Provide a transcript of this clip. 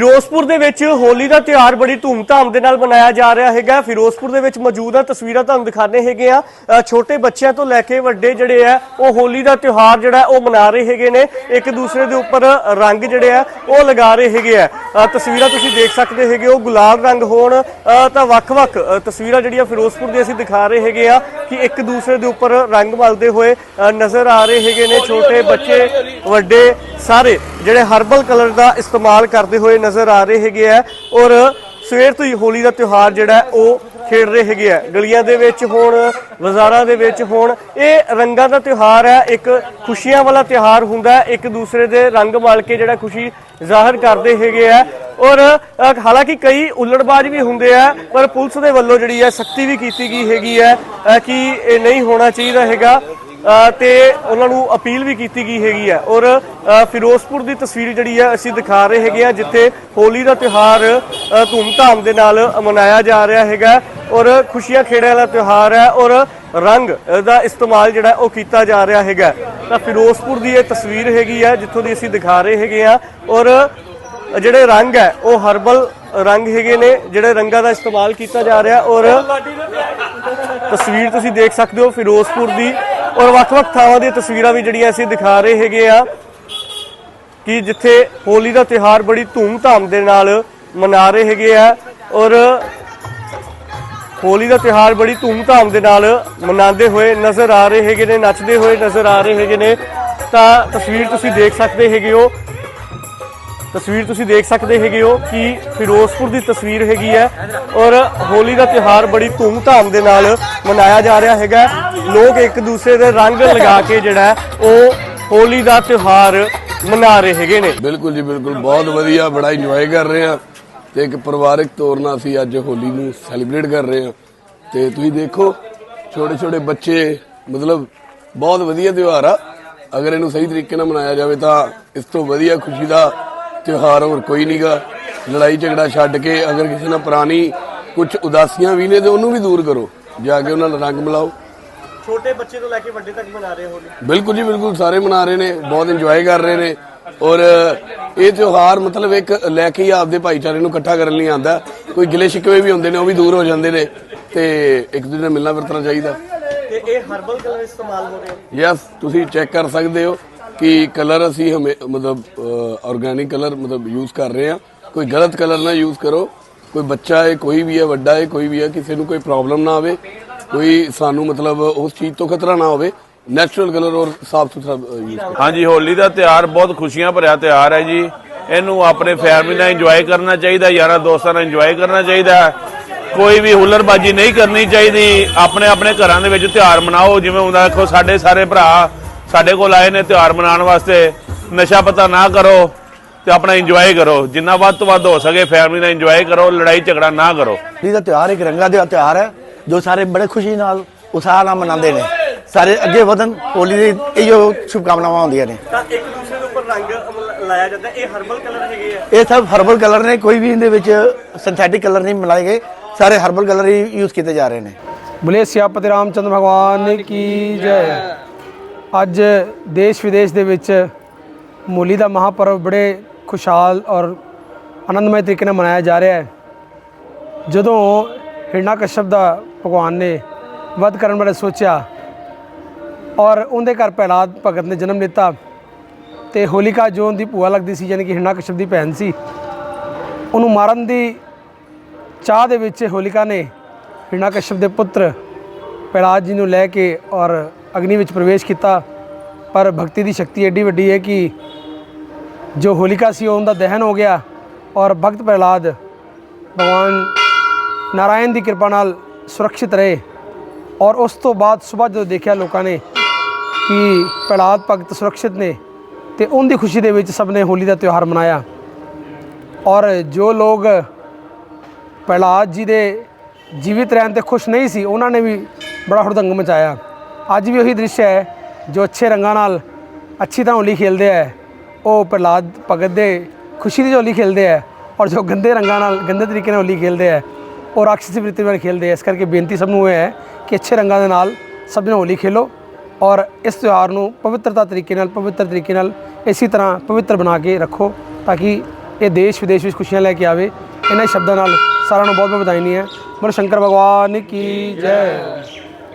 ਫਿਰੋਜ਼ਪੁਰ ਦੇ ਵਿੱਚ ਹੋਲੀ ਦਾ ਤਿਉਹਾਰ ਬੜੀ ਧੂਮਧਾਮ ਦੇ ਨਾਲ ਮਨਾਇਆ ਜਾ ਰਿਹਾ ਹੈਗਾ। ਫਿਰੋਜ਼ਪੁਰ ਦੇ ਵਿੱਚ ਮੌਜੂਦ ਆ, ਤਸਵੀਰਾਂ ਤੁਹਾਨੂੰ ਦਿਖਾਣੇ ਹੈਗੇ ਆ। ਛੋਟੇ ਬੱਚਿਆਂ ਤੋਂ ਲੈ ਕੇ ਵੱਡੇ ਜਿਹੜੇ ਆ, ਉਹ ਹੋਲੀ ਦਾ ਤਿਉਹਾਰ ਜਿਹੜਾ, ਉਹ ਮਨਾ ਰਹੇ ਹੈਗੇ ਨੇ। ਇੱਕ ਦੂਸਰੇ ਦੇ ਉੱਪਰ ਰੰਗ ਜਿਹੜੇ ਆ, ਉਹ ਲਗਾ ਰਹੇ ਹੈਗੇ ਆ। ਤਸਵੀਰਾਂ ਤੁਸੀਂ ਦੇਖ ਸਕਦੇ ਹੈਗੇ ਉਹ ਗੁਲਾਬ ਰੰਗ ਹੋਣ। ਤਾਂ ਵੱਖ-ਵੱਖ ਤਸਵੀਰਾਂ ਜਿਹੜੀਆਂ ਫਿਰੋਜ਼ਪੁਰ ਦੀ ਅਸੀਂ ਦਿਖਾ ਰਹੇ ਹੈਗੇ ਆ ਕਿ ਇੱਕ ਦੂਸਰੇ ਦੇ ਉੱਪਰ ਰੰਗ ਮਲਦੇ ਹੋਏ ਨਜ਼ਰ ਆ ਰਹੇ ਹੈਗੇ ਨੇ। ਛੋਟੇ ਬੱਚੇ, ਵੱਡੇ ਸਾਰੇ ਜਿਹੜੇ ਹਰਬਲ ਕਲਰ ਦਾ ਇਸਤੇਮਾਲ ਕਰਦੇ ਹੋਏ ਨਜ਼ਰ ਆ ਰਹੇ ਹੈਗੇ ਆ ਔਰ ਸਵੇਰ ਤੋਂ ਹੀ ਹੋਲੀ ਦਾ ਤਿਉਹਾਰ ਜਿਹੜਾ ਉਹ ਖੇਡ ਰਹੇ ਹੈਗੇ ਆ। ਗਲੀਆਂ ਦੇ ਵਿੱਚ ਹੋਣ, ਬਾਜ਼ਾਰਾਂ ਦੇ ਵਿੱਚ ਹੋਣ, ਇਹ ਰੰਗਾਂ ਦਾ ਤਿਉਹਾਰ ਹੈ, ਇੱਕ ਖੁਸ਼ੀਆਂ ਵਾਲਾ ਤਿਉਹਾਰ ਹੁੰਦਾ ਹੈ, ਇੱਕ ਦੂਸਰੇ ਦੇ ਰੰਗ ਮਲ ਕੇ ਜਿਹੜਾ ਖੁਸ਼ੀ ਜ਼ਾਹਰ ਕਰਦੇ ਹੈਗੇ ਆ। ਔਰ ਹਾਲਾਂਕਿ ਕਈ ਉਲੜਬਾਜ਼ ਵੀ ਹੁੰਦੇ ਆ, ਪਰ ਪੁਲਿਸ ਦੇ ਵੱਲੋਂ ਜਿਹੜੀ ਹੈ ਸਖਤੀ ਵੀ ਕੀਤੀ ਗਈ ਹੈਗੀ ਹੈ ਕਿ ਇਹ ਨਹੀਂ ਹੋਣਾ ਚਾਹੀਦਾ ਹੈਗਾ। ਤੇ ਉਹਨਾਂ ਨੂੰ ਅਪੀਲ ਵੀ ਕੀਤੀ ਗਈ ਹੈਗੀ ਹੈ। ਔਰ ਫਿਰੋਜ਼ਪੁਰ ਦੀ ਤਸਵੀਰ ਜਿਹੜੀ ਹੈ, ਅਸੀਂ ਦਿਖਾ ਰਹੇ ਹੈਗੇ ਆ ਜਿੱਥੇ ਹੋਲੀ ਦਾ ਤਿਉਹਾਰ ਧੂਮਧਾਮ ਦੇ ਨਾਲ ਮਨਾਇਆ ਜਾ ਰਿਹਾ ਹੈਗਾ। ਔਰ ਖੁਸ਼ੀਆਂ ਖੇੜਿਆਂ ਦਾ ਤਿਉਹਾਰ ਹੈ ਔਰ ਰੰਗ ਦਾ ਇਸਤੇਮਾਲ ਜਿਹੜਾ ਉਹ ਕੀਤਾ ਜਾ ਰਿਹਾ ਹੈਗਾ। ਤਾਂ ਫਿਰੋਜ਼ਪੁਰ ਦੀ ਇਹ ਤਸਵੀਰ ਹੈਗੀ ਹੈ, ਜਿੱਥੋਂ ਦੀ ਅਸੀਂ ਦਿਖਾ ਰਹੇ ਹੈਗੇ ਆ ਔਰ ਜਿਹੜੇ ਰੰਗ ਹੈ, ਉਹ ਹਰਬਲ ਰੰਗ ਹੈਗੇ ਨੇ, ਜਿਹੜੇ ਰੰਗਾਂ ਦਾ ਇਸਤੇਮਾਲ ਕੀਤਾ ਜਾ ਰਿਹਾ। ਔਰ ਤਸਵੀਰ ਤੁਸੀਂ ਦੇਖ ਸਕਦੇ ਹੋ ਫਿਰੋਜ਼ਪੁਰ ਦੀ। ਔਰ ਵੱਖ-ਵੱਖ ਥਾਵਾਂ ਦੀਆਂ ਤਸਵੀਰਾਂ ਵੀ ਜਿਹੜੀਆਂ ਅਸੀਂ ਦਿਖਾ ਰਹੇ ਹੈਗੇ ਆ ਕਿ ਜਿੱਥੇ ਹੋਲੀ ਦਾ ਤਿਉਹਾਰ ਬੜੀ ਧੂਮ-ਧਾਮ ਦੇ ਨਾਲ ਮਨਾ ਰਹੇ ਹੈਗੇ ਆ ਔਰ ਹੋਲੀ ਦਾ ਤਿਉਹਾਰ ਬੜੀ ਧੂਮ-ਧਾਮ ਦੇ ਨਾਲ ਮਨਾਉਂਦੇ ਹੋਏ ਨਜ਼ਰ ਆ ਰਹੇ ਹੈਗੇ ਨੇ, ਨੱਚਦੇ ਹੋਏ ਨਜ਼ਰ ਆ ਰਹੇ ਹੈਗੇ ਨੇ। ਤਾਂ ਤਸਵੀਰ ਤੁਸੀਂ ਦੇਖ ਸਕਦੇ ਹੈਗੇ ਹੋ ਤਸਵੀਰ ਤੁਸੀਂ ਦੇਖ ਸਕਦੇ ਹੈਗੇ ਹੋ ਕਿ ਫਿਰੋਜ਼ਪੁਰ ਦੀ ਤਸਵੀਰ ਹੈਗੀ ਹੈ ਔਰ ਹੋਲੀ ਦਾ ਤਿਉਹਾਰ ਬੜੀ ਧੂਮ-ਧਾਮ ਦੇ ਨਾਲ ਮਨਾਇਆ ਜਾ ਰਿਹਾ ਹੈਗਾ। ਲੋਕ ਇੱਕ ਦੂਸਰੇ ਦੇ ਰੰਗ ਲਗਾ ਕੇ ਜਿਹੜਾ ਉਹ ਹੋਲੀ ਦਾ ਤਿਉਹਾਰ ਮਨਾ ਰਹੇ ਹੈਗੇ ਨੇ। ਬਿਲਕੁਲ ਜੀ ਬਿਲਕੁਲ, ਬਹੁਤ ਵਧੀਆ, ਬੜਾ ਇੰਜੋਏ ਕਰ ਰਹੇ ਆ ਤੇ ਇੱਕ ਪਰਿਵਾਰਕ ਤੌਰ ਨਾਲ ਅਸੀਂ ਅੱਜ ਹੋਲੀ ਨੂੰ ਸੈਲੀਬ੍ਰੇਟ ਕਰ ਰਹੇ ਆ ਤੇ ਤੁਸੀਂ ਦੇਖੋ ਛੋਟੇ ਛੋਟੇ ਬੱਚੇ, ਮਤਲਬ ਬਹੁਤ ਵਧੀਆ ਤਿਉਹਾਰ ਆ। ਅਗਰ ਇਹਨੂੰ ਸਹੀ ਤਰੀਕੇ ਨਾਲ ਮਨਾਇਆ ਜਾਵੇ ਤਾਂ ਇਸ ਤੋਂ ਵਧੀਆ ਖੁਸ਼ੀ ਦਾ ਤਿਉਹਾਰ ਹੋਰ ਕੋਈ ਨਹੀਂਗਾ ਲੜਾਈ ਝਗੜਾ ਛੱਡ ਕੇ ਅਗਰ ਕਿਸੇ ਨਾਲ ਪੁਰਾਣੀ ਕੁਝ ਉਦਾਸੀਆਂ ਵੀ ਨੇ ਤੇ ਉਹਨੂੰ ਵੀ ਦੂਰ ਕਰੋ। ਜਾ ਕੇ ਉਹਨਾਂ ਨਾਲ ਰੰਗ ਮਿਲਾਓ। ਛੋਟੇ ਬੱਚੇ ਤੋਂ ਲੈ ਕੇ ਵੱਡੇ ਤੱਕ ਮਨਾ ਰਹੇ ਹੋਲੀ ਬਿਲਕੁਲ ਜੀ ਬਿਲਕੁਲ ਸਾਰੇ ਮਨਾ ਰਹੇ ਨੇ ਬਹੁਤ ਇੰਜੋਏ ਕਰ ਰਹੇ ਨੇ। ਔਰ ਇਹ ਤਿਉਹਾਰ ਮਤਲਬ ਇੱਕ ਲੈ ਕੇ ਹੀ ਆਪਦੇ ਭਾਈਚਾਰੇ ਨੂੰ ਇਕੱਠਾ ਕਰਨ ਲਈ ਆਂਦਾ ਕੋਈ ਗਿਲੇ ਸ਼ਿਕਵੇ ਵੀ ਹੁੰਦੇ ਨੇ ਉਹ ਵੀ ਦੂਰ ਹੋ ਜਾਂਦੇ ਨੇ ਤੇ ਇੱਕ ਦੂਜੇ ਨਾਲ ਮਿਲਣਾ ਵਰਤਣਾ ਚਾਹੀਦਾ। ਤੇ ਇਹ ਹਰਬਲ ਕਲਰ ਇਸਤੇਮਾਲ ਹੋ ਰਹੇ? ਯੈਸ ਤੁਸੀਂ ਚੈੱਕ ਕਰ ਸਕਦੇ ਹੋ। ਕਿ ਕਲਰ ਅਸੀਂ ਹਮੇ, ਮਤਲਬ ਆਰਗੈਨਿਕ ਕਲਰ ਮਤਲਬ ਯੂਜ਼ ਕਰ ਰਹੇ ਹਾਂ। ਕੋਈ ਗਲਤ ਕਲਰ ਨਾ ਯੂਜ਼ ਕਰੋ। ਕੋਈ ਬੱਚਾ ਹੈ, ਕੋਈ ਵੀ ਹੈ, ਵੱਡਾ ਹੈ, ਕੋਈ ਵੀ ਹੈ, ਕਿਸੇ ਨੂੰ ਕੋਈ ਪ੍ਰੋਬਲਮ ਨਾ ਆਵੇ। ਕੋਈ ਸਾਨੂੰ ਮਤਲਬ ਉਸ ਚੀਜ਼ ਤੋਂ ਖਤਰਾ ਨਾ ਹੋਵੇ। ਨੈਚੁਰਲ ਕਲਰ ਔਰ ਸਾਫ਼ ਸੁਥਰਾ ਯੂਜ਼ ਕਰੋ। ਹਾਂਜੀ, ਹੋਲੀ ਦਾ ਤਿਉਹਾਰ ਬਹੁਤ ਖੁਸ਼ੀਆਂ ਭਰਿਆ ਤਿਉਹਾਰ ਹੈ ਜੀ। ਇਹਨੂੰ ਆਪਣੇ ਫੈਮਿਲੀ ਨਾਲ ਇੰਜੋਏ ਕਰਨਾ ਚਾਹੀਦਾ, ਯਾਰਾਂ ਦੋਸਤਾਂ ਨਾਲ ਇੰਜੋਏ ਕਰਨਾ ਚਾਹੀਦਾ। ਕੋਈ ਵੀ ਹੁੱਲੜਬਾਜੀ ਨਹੀਂ ਕਰਨੀ ਚਾਹੀਦੀ। ਆਪਣੇ ਆਪਣੇ ਘਰਾਂ ਦੇ ਵਿੱਚ ਤਿਉਹਾਰ ਮਨਾਓ, ਜਿਵੇਂ ਹੁੰਦਾ, ਦੇਖੋ ਸਾਡੇ ਸਾਰੇ ਭਰਾ ਸਾਡੇ ਕੋਲ ਆਏ ਨੇ ਤਿਉਹਾਰ ਮਨਾਉਣ ਵਾਸਤੇ ਨਸ਼ਾ ਪਤਾ ਨਾ ਕਰੋ ਤੇ ਆਪਣਾ ਇੰਜੋਏ ਕਰੋ। ਜਿੰਨਾ ਵੱਧ ਤੋਂ ਵੱਧ ਹੋ ਸਕੇ ਫੈਮਿਲੀ ਨਾਲ ਇੰਜੋਏ ਕਰੋ ਲੜਾਈ ਝਗੜਾ ਨਾ ਕਰੋ। ਹੋਲੀ ਦਾ ਤਿਉਹਾਰ ਇੱਕ ਰੰਗਾਂ ਦਾ ਤਿਉਹਾਰ ਹੈ ਜੋ ਸਾਰੇ ਬੜੇ ਖੁਸ਼ੀ ਨਾਲ ਉਤਸ਼ਾਹ ਨਾਲ ਮਨਾਉਂਦੇ ਨੇ। ਸਾਰੇ ਅੱਗੇ ਵਧਣ ਹੋਲੀ ਦੀ ਇਹੋ ਸ਼ੁਭਕਾਮਨਾਵਾਂ ਹੁੰਦੀਆਂ ਨੇ। ਤਾਂ ਇੱਕ ਦੂਸਰੇ ਦੇ ਉੱਪਰ ਰੰਗ ਲਾਇਆ ਜਾਂਦਾ ਇਹ ਹਰਬਲ ਕਲਰ ਹੈਗੇ ਆ? ਇਹ ਸਭ ਹਰਬਲ ਕਲਰ ਨੇ ਕੋਈ ਵੀ ਇਹਦੇ ਵਿੱਚ ਸਿੰਥੈਟਿਕ ਕਲਰ ਨਹੀਂ ਮਿਲਾਏ ਗਏ। ਸਾਰੇ ਹਰਬਲ ਕਲਰ ਹੀ ਯੂਜ਼ ਕੀਤੇ ਜਾ ਰਹੇ ਨੇ। ਬੁਲੇ ਸਿਆਪਤ ਰਾਮਚੰਦਰ ਭਗਵਾਨ ਕੀ ਜੈ? ਅੱਜ ਦੇਸ਼ ਵਿਦੇਸ਼ ਦੇ ਵਿੱਚ ਹੋਲੀ ਦਾ ਮਹਾਪਰਵ ਬੜੇ ਖੁਸ਼ਹਾਲ ਔਰ ਆਨੰਦਮਈ ਤਰੀਕੇ ਨਾਲ ਮਨਾਇਆ ਜਾ ਰਿਹਾ ਹੈ। ਜਦੋਂ ਹਿਰਣਾ ਕਸ਼ਪ ਦਾ ਭਗਵਾਨ ਨੇ ਵਧ ਕਰਨ ਬਾਰੇ ਸੋਚਿਆ ਔਰ ਉਹਦੇ ਘਰ ਪਹਿਲਾਦ ਭਗਤ ਨੇ ਜਨਮ ਲਿੱਤਾ ਤੇ ਹੋਲਿਕਾ ਜੋ ਉਹਦੀ ਭੂਆ ਲੱਗਦੀ ਸੀ, ਯਾਨੀ ਕਿ ਹਿਰਣਾ ਕਸ਼ਪ ਦੀ ਭੈਣ ਸੀ। ਉਹਨੂੰ ਮਾਰਨ ਦੀ ਚਾਹ ਦੇ ਵਿੱਚ ਹੋਲਿਕਾ ਨੇ ਹਿਰਣਾ ਹਿਰਣਾਕਸ਼ਪ ਦੇ ਪੁੱਤਰ ਪਹਿਲਾਦ ਜੀ ਨੂੰ ਲੈ ਕੇ ਔਰ ਅਗਨੀ ਵਿੱਚ ਪ੍ਰਵੇਸ਼ ਕੀਤਾ, ਪਰ ਭਗਤੀ ਦੀ ਸ਼ਕਤੀ ਐਡੀ ਵੱਡੀ ਹੈ ਕਿ ਜੋ ਹੋਲਿਕਾ ਸੀ ਉਹਦਾ ਦਹਨ ਹੋ ਗਿਆ ਔਰ ਭਗਤ ਪ੍ਰਹਿਲਾਦ ਭਗਵਾਨ ਨਾਰਾਇਣ ਦੀ ਕਿਰਪਾ ਨਾਲ ਸੁਰੱਖਿਅਤ ਰਹੇ ਔਰ ਉਸ ਤੋਂ ਬਾਅਦ ਸਵੇਰ ਜਦੋਂ ਦੇਖਿਆ ਲੋਕਾਂ ਨੇ ਕਿ ਪ੍ਰਹਿਲਾਦ ਭਗਤ ਸੁਰੱਖਿਅਤ ਨੇ ਤੇ ਉਹਦੀ ਖੁਸ਼ੀ ਦੇ ਵਿੱਚ ਸਭ ਨੇ ਹੋਲੀ ਦਾ ਤਿਉਹਾਰ ਮਨਾਇਆ ਔਰ ਜੋ ਲੋਕ ਪ੍ਰਹਿਲਾਦ ਜੀ ਦੇ ਜੀਵਿਤ ਰਹਿਣ ਤੇ ਖੁਸ਼ ਨਹੀਂ ਸੀ, ਉਹਨਾਂ ਨੇ ਵੀ ਬੜਾ ਹੁੜਦੰਗ ਮਚਾਇਆ। ਅੱਜ ਵੀ ਉਹੀ ਦ੍ਰਿਸ਼ ਹੈ, ਜੋ ਅੱਛੇ ਰੰਗਾਂ ਨਾਲ ਅੱਛੀ ਤਰ੍ਹਾਂ ਹੋਲੀ ਖੇਲਦੇ ਹੈ। ਉਹ ਪ੍ਰਹਿਲਾਦ ਭਗਤ ਦੇ ਖੁਸ਼ੀ ਦੀ ਹੋਲੀ ਖੇਲਦੇ ਹੈ ਔਰ ਜੋ ਗੰਦੇ ਰੰਗਾਂ ਨਾਲ, ਗੰਦੇ ਤਰੀਕੇ ਨਾਲ ਹੋਲੀ ਖੇਲਦੇ ਹੈ, ਉਹ ਰਾਖਸੀ ਵ੍ਰਿਤੀ ਨਾਲ ਖੇਲਦੇ ਹੈ। ਇਸ ਕਰਕੇ ਬੇਨਤੀ ਸਭ ਨੂੰ ਇਹ ਹੈ ਕਿ ਅੱਛੇ ਰੰਗਾਂ ਦੇ ਨਾਲ ਸਭ ਨੇ ਹੋਲੀ ਖੇਲੋ ਔਰ ਇਸ ਤਿਉਹਾਰ ਨੂੰ ਪਵਿੱਤਰਤਾ ਤਰੀਕੇ ਨਾਲ, ਪਵਿੱਤਰ ਤਰੀਕੇ ਨਾਲ ਇਸੇ ਤਰ੍ਹਾਂ ਪਵਿੱਤਰ ਬਣਾ ਕੇ ਰੱਖੋ ਤਾਂ ਕਿ ਇਹ ਦੇਸ਼ ਵਿਦੇਸ਼ ਵਿੱਚ ਖੁਸ਼ੀਆਂ ਲੈ ਕੇ ਆਵੇ। ਇਹਨਾਂ ਸ਼ਬਦਾਂ ਨਾਲ ਸਾਰਿਆਂ ਨੂੰ ਬਹੁਤ ਬਹੁਤ ਵਧਾਈ ਨਹੀਂ ਹੈ ਬੋਲੋ ਸ਼ੰਕਰ ਭਗਵਾਨ ਕੀ ਜੈ।